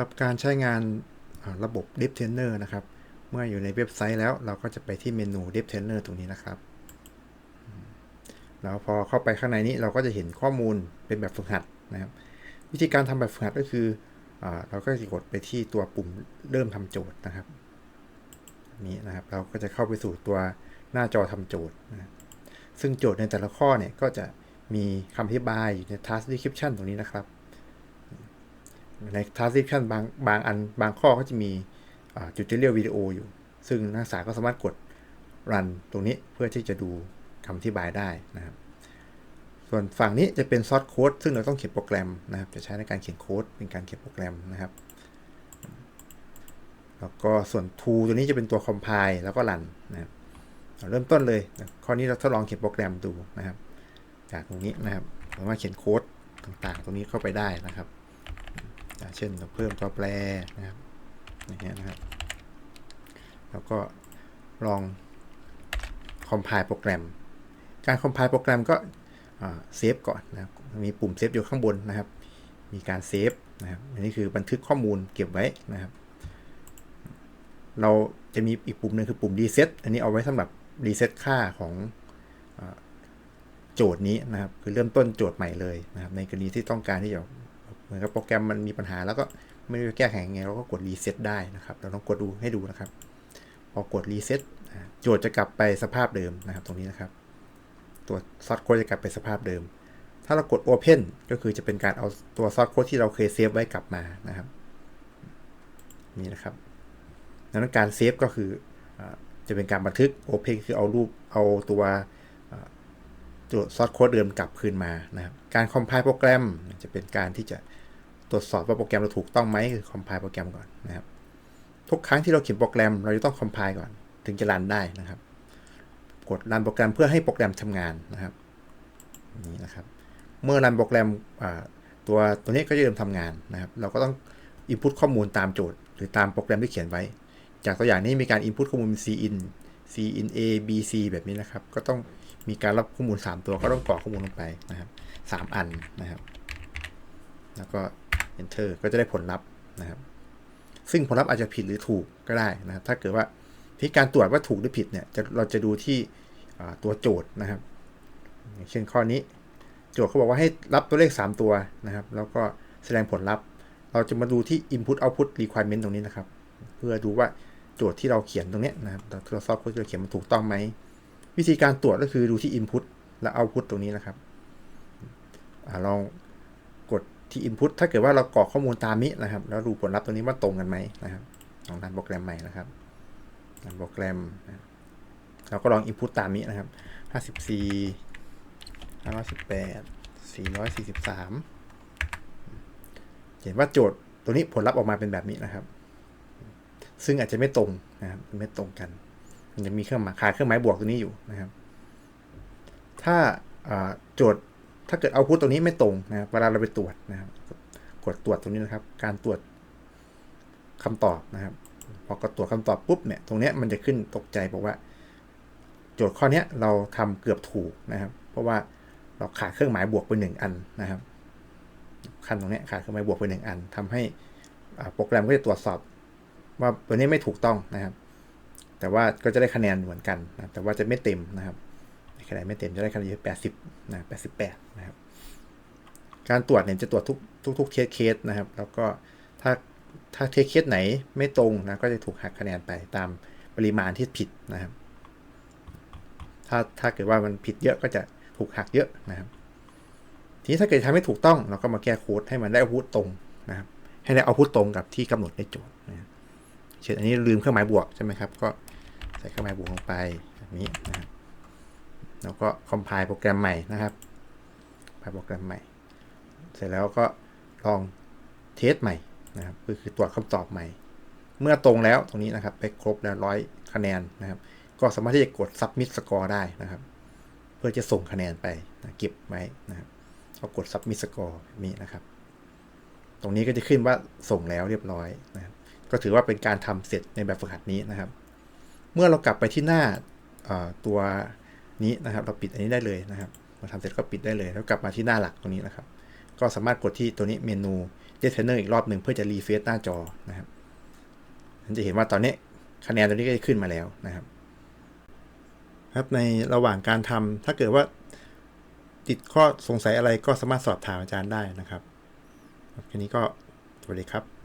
รับการใช้งานระบบ Dev Trainer นะครับ เมื่ออยู่ในเว็บไซต์แล้วเราก็จะไปที่เมนู Dev Trainer ตรงนี้นะครับ แล้วพอเข้าไปข้างในนี้เราก็จะเห็นข้อมูลเป็นแบบฝึกหัดนะครับ วิธีการทำแบบฝึกหัดก็คืออเราก็จะกดไปที่ตัวปุ่มเริ่มทำโจทย์นะครับนี้นะครับ เราก็จะเข้าไปสู่ตัวหน้าจอทำโจทย์นะซึ่งโจทย์ในแต่ละข้อเนี่ยก็จะมีคำอธิบายอยู่ใน task description ตรงนี้นะครับ ใน task description บางบางอันบางข้อก็จะมีจุดที่เรียกวิดีโออยู่ ซึ่งนักศึกษาก็สามารถกด run ตรงนี้เพื่อที่จะดูคำอธิบายได้นะครับ ส่วนฝั่งนี้จะเป็นซอสโค้ดซึ่งเราต้องเขียนโปรแกรมนะครับ จะใช้ในการเขียนโค้ดเป็นการเขียนโปรแกรมนะครับ แล้วก็ส่วน tool ตัวนี้จะเป็นตัว compile แล้วก็รันนะครับเริ่มต้นเลยข้อนี้เราทดลองเขียนโปรแกรมดูนะครับ จากตรงนี้นะครับสามารถเขียนโค้ดต่างๆ ตรงนี้เข้าไปได้นะครับ เช่นเราเพิ่มตัวแปรนะครับอย่างเงี้ยนะครับ แล้วก็ลองคอมไพล์โปรแกรม การคอมไพล์โปรแกรมก็เซฟก่อนนะครับมีปุ่มเซฟอยู่ข้างบนนะครับ มีการเซฟนะครับอันนี้คือบันทึกข้อมูลเก็บไว้นะครับ เราจะมีอีกปุ่มหนึ่งคือปุ่มรีเซ็ตอันนี้เอาไว้สำหรับรีเซ็ตค่าของโจทย์นี้นะครับ คือเริ่มต้นโจทย์ใหม่เลยนะครับ ในกรณีที่ต้องการที่จะ เหมือนกับโปรแกรมมันมีปัญหาแล้วก็ไม่รู้จะแก้ไขยังไงเราก็กดรีเซ็ตได้นะครับ เราต้องกดดูให้ดูนะครับ พอกดรีเซ็ตโจทย์จะกลับไปสภาพเดิมนะครับ ตรงนี้นะครับ ตัวซอสโค้ดจะกลับไปสภาพเดิม ถ้าเรากด Open ก็คือจะเป็นการเอาตัวซอสโค้ดที่เราเคยเซฟไว้กลับมานะครับนี่นะครับดังนั้นการเซฟก็คือจะเป็นการบันทึก Open คือเอารูปเอาตัวตัวซอสโค้ดเดิมกลับคืนมานะครับ การคอมไพล์โปรแกรมจะเป็นการที่จะ ตรวจสอบว่าโปรแกรมเราถูกต้องไหมคือคอมไพล์โปรแกรมก่อนนะครับ ทุกครั้งที่เราเขียนโปรแกรม เราจะต้องคอมไพล์ก่อน ถึงจะรันได้นะครับ กดรันโปรแกรมเพื่อให้โปรแกรมทำงานนะครับนี่นะครับ เมื่อรันโปรแกรมตัวตัวนี้ก็จะเริ่มทำงานนะครับ เราก็ต้อง input ข้อมูลตามโจทย์ หรือตามโปรแกรมที่เขียนไว้ จากตัวอย่างนี้มีการ input ข้อมูล cin cin a b c แบบนี้นะครับ ก็ต้องมีการรับข้อมูล 3 ตัวก็ต้องกรอกข้อมูลลงไปนะครับ 3 อันนะครับ แล้วก็ enter ก็จะได้ผลลัพธ์นะครับ ซึ่งผลลัพธ์อาจจะผิดหรือถูกก็ได้นะครับ ถ้าเกิดว่าที่การตรวจว่าถูกหรือผิดเนี่ยเราจะดูที่ตัวโจทย์นะครับ เช่นข้อนี้โจทย์เขาบอกว่าให้รับตัวเลข 3 ตัวนะครับ แล้วก็แสดงผลลัพธ์ เราจะมาดูที่ input output requirement ตรงนี้นะครับ เพื่อดูว่าโจทย์ที่เราเขียนตรงนี้นะครับเราซอฟต์ที่เราเขียนมันถูกต้องไหม วิธีการตรวจก็คือดูที่ input และ output ตรงนี้นะครับอลอง ที่ input ถ้าเกิดว่าเรากรอกข้อมูลตามนี้นะครับ แล้วดูผลลัพธ์ตรงนี้ว่าตรงกันไหมนะครับลองรันโปรแกรมใหม่นะครับรันโปรแกรมเราก็ลอง input ตามนี้นะครับ 54 518 443 เห็นว่าโจทย์ตัวนี้ผลลัพธ์ออกมาเป็นแบบนี้นะครับ ซึ่งอาจจะไม่ตรงนะครับไม่ตรงกัน มันจะมีเครื่องหมายคาเครื่องหมายบวกตัวนี้อยู่นะครับ ถ้าโจทย์ ถ้าเกิดเอาพุทตรงนี้ไม่ตรงนะครับเวลาเราไปตรวจนะครับ กดตรวจตรงนี้นะครับ การตรวจคำตอบนะครับ พอกดตรวจคำตอบปุ๊บเนี่ย ตรงนี้มันจะขึ้นตกใจบอกว่า โจทย์ข้อนี้เราทำเกือบถูกนะครับ เพราะว่าเราขาดเครื่องหมายบวกไปหนึ่งอันนะครับขั้นตรงนี้ขาดเครื่องหมายบวกไปหนึ่งอันทำให้โปรแกรมก็จะตรวจสอบ ว่าตัวนี้ไม่ถูกต้องนะครับ แต่ว่าก็จะได้คะแนนเหมือนกันนะแต่ว่าจะไม่เต็มนะครับ คะแนนไม่เต็มจะได้คะแนนแปดสิบนะแปดสิบแปดนะครับ การตรวจเนี่ยจะตรวจทุกทุกทุกเคสเคสนะครับ แล้วก็ถ้าถ้าเคสเคสไหนไม่ตรงนะก็จะถูกหักคะแนนไปตามปริมาณที่ผิดนะครับ ถ้าถ้าเกิดว่ามันผิดเยอะก็จะถูกหักเยอะนะครับ ทีนี้ถ้าเกิดทำไม่ถูกต้องเราก็มาแก้โค้ดให้มันได้อาวุธตรงนะครับ ให้ได้อาวุธตรงกับที่กำหนดในโจทย์นะเช่นอันนี้ลืมเครื่องหมายบวกใช่ไหมครับ ก็ใส่เครื่องหมายบวกลงไปแบบนี้นะครับ แล้วก็คอมไพล์โปรแกรมใหม่นะครับไพายโปรแกรมใหม่ เสร็จแล้วก็ลองเทสใหม่นะครับก็คือตรวจคำตอบใหม่ เมื่อตรงแล้วตรงนี้นะครับไปครบแล้วร้อยคะแนนนะครับ ก็สามารถที่จะกด submit score ได้นะครับ เพื่อจะส่งคะแนนไปนะเก็บไว้นะครับก็กด submit score แบบนี้นะครับ ตรงนี้ก็จะขึ้นว่าส่งแล้วเรียบร้อยนะครับก็ถือว่าเป็นการทำเสร็จในแบบฝึกหัดนี้นะครับ เมื่อเรากลับไปที่หน้าตัว นี้นะครับ เราปิดอันนี้ได้เลยนะครับมาทำเสร็จก็ปิดได้เลยแล้วกลับมาที่หน้าหลักตรงนี้นะครับ ก็สามารถกดที่ตัวนี้เมนูเจสเทนเนอร์อีกรอบหนึ่งเพื่อจะรีเฟซหน้าจอนะครับมันจะเห็นว่าตอนนี้คะแนนตัวนี้ก็จะขึ้นมาแล้วนะครับ ครับในระหว่างการทำถ้าเกิดว่าติดข้อสงสัยอะไรก็สามารถสอบถามอาจารย์ได้นะครับครับแค่นี้ก็สวัสดีครับ